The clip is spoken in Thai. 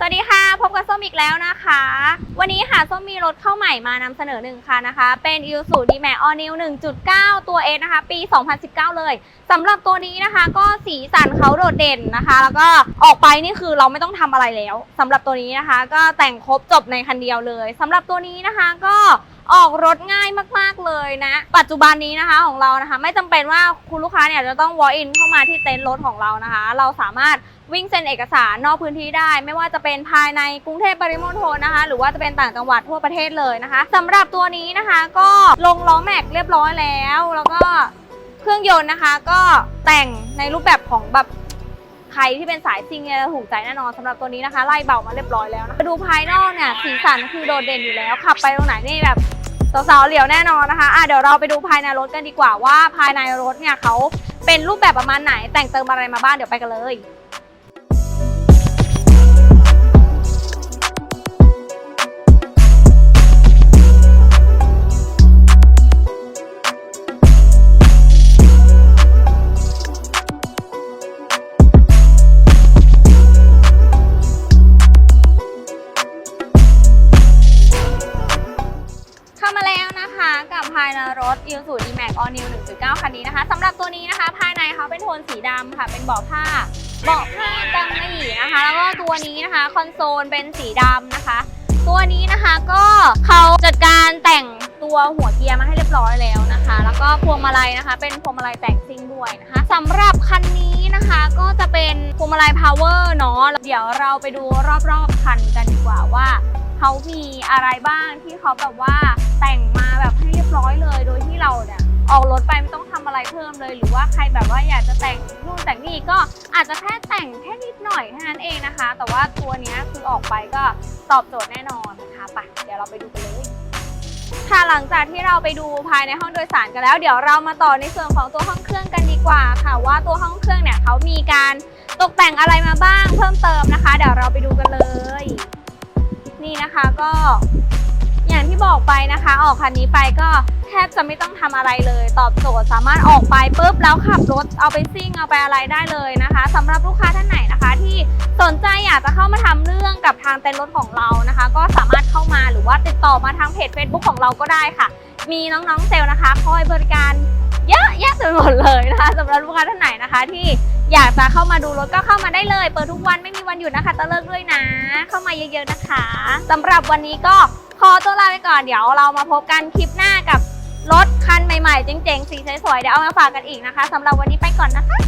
สวัสดีค่ะ พบกับส้มอีกแล้วนะคะ วันนี้ค่ะส้มมีรถเข้าใหม่มานำเสนอหนึ่งคันนะคะ เป็น i s u d m a x All New 1.9 ตัว S นะคะ ปี 2019 เลยสำหรับตัวนี้นะคะก็สีสันเขาโดดเด่นนะคะ แล้วก็ออกไปนี่คือเราไม่ต้องทำอะไรแล้วสำหรับตัวนี้นะคะ ก็แต่งครบจบในคันเดียวเลยสำหรับตัวนี้นะคะก็ ออกรถง่ายมากๆเลยนะ ปัจจุบันนี้นะคะของเรานะคะ ไม่จำเป็นว่าคุณลูกค้าเนี่ยจะต้อง walk in เข้ามาที่เต็นท์รถของเรานะคะ เราสามารถวิ่งเซ็นเอกสารนอกพื้นที่ได้ ไม่ว่าจะเป็นภายในกรุงเทพปริมณฑลนะคะ หรือว่าจะเป็นต่างจังหวัดทั่วประเทศเลยนะคะสำหรับตัวนี้นะคะก็ลงล้อแม็กเรียบร้อยแล้ว แล้วก็เครื่องยนต์นะคะ ก็แต่งในรูปแบบของแบบใครที่เป็นสายซิงเนี่ยถูกใจแน่นอนสำหรับตัวนี้นะคะ ไล่เบามาเรียบร้อยแล้วนะดูภายนอกเนี่ยสีสันคือโดดเด่นอยู่แล้วขับไปตรงไหนนี่แบบ สาวๆเหลียวแน่นอนนะคะอะเดี๋ยวเราไปดูภายในรถกันดีกว่าว่าภายในรถเนี่ยเขาเป็นรูปแบบประมาณไหนแต่งเติมอะไรมาบ้างเดี๋ยวไปกันเลยายในรถ i s u z u D-Max All New 1.9 คันนี้นะคะสำหรับตัวนี้นะคะ ภายในเขาเป็นโทนสีดำค่ะ เป็นเบาะผ้าเบาะผ้ากังมะหยี่นะคะ แล้วก็ตัวนี้นะคะคอนโซลเป็นสีดำนะคะ ตัวนี้นะคะก็เขาจัดการแต่งตัวหัวเกียร์มาให้เรียบร้อยแล้วนะคะ แล้วก็พวงมาลัยนะคะ เป็นพวงมาลัยแต่งซิ่งด้วยนะคะสำหรับคันนี้นะคะก็จะเป็นพวงมาลัย power เนาะเดี๋ยวเราไปดูรอบๆคันกันดีกว่าว่าเขามีอะไรบ้างที่เขาแบบว่าแต่ง ถไปไม่ต้องทำอะไรเพิ่มเลย หรือว่าใครแบบว่าอยากจะแต่งนู่นแต่งนี่ก็อาจจะแค่แต่งแค่นิดหน่อยแค่นั้นเองนะคะ แต่ว่าตัวเนี้ยคือออกไปก็ตอบโจทย์แน่นอนนะคะไปเดี๋ยวเราไปดูกันเลยค่ะหลังจากที่เราไปดูภายในห้องโดยสารกันแล้ว เดี๋ยวเรามาต่อในส่วนของตัวห้องเครื่องกันดีกว่าค่ะ ว่าตัวห้องเครื่องเนี่ยเขามีการตกแต่งอะไรมาบ้างเพิ่มเติมนะคะ เดี๋ยวเราไปดูกันเลย นี่นะคะก็อย่างที่บอกไปนะคะ ออกคันนี้ไปก็ แทบจะไม่ต้องทำอะไรเลย ตอบโจทย์สามารถออกไปปุ๊บแล้วขับรถเอาไปซิ่งเอาไปอะไรได้เลยนะคะสำหรับลูกค้าท่านไหนนะคะ ที่สนใจอยากจะเข้ามาทำเรื่องกับทางเต็นท์รถของเรานะคะ ก็สามารถเข้ามาหรือว่าติดต่อมาทางเพจ Facebook ของเราก็ได้ค่ะ มีน้องๆเซลล์นะคะ คอยบริการเยอะแยะเต็มไปหมดเลยนะคะสำหรับลูกค้าท่านไหนนะคะ ที่อยากจะเข้ามาดูรถก็เข้ามาได้เลย เปิดทุกวันไม่มีวันหยุดนะคะตะเลิกด้วยนะ เข้ามาเยอะๆนะคะสำหรับวันนี้ก็ขอตัวลาไปก่อนเดี๋ยวเรามาพบกันคลิปหน้ากับ รถคันใหม่ๆเจ๋งๆสีสวยๆเดี๋ยวเอามาฝากกันอีกนะคะสำหรับวันนี้ไปก่อนนะคะ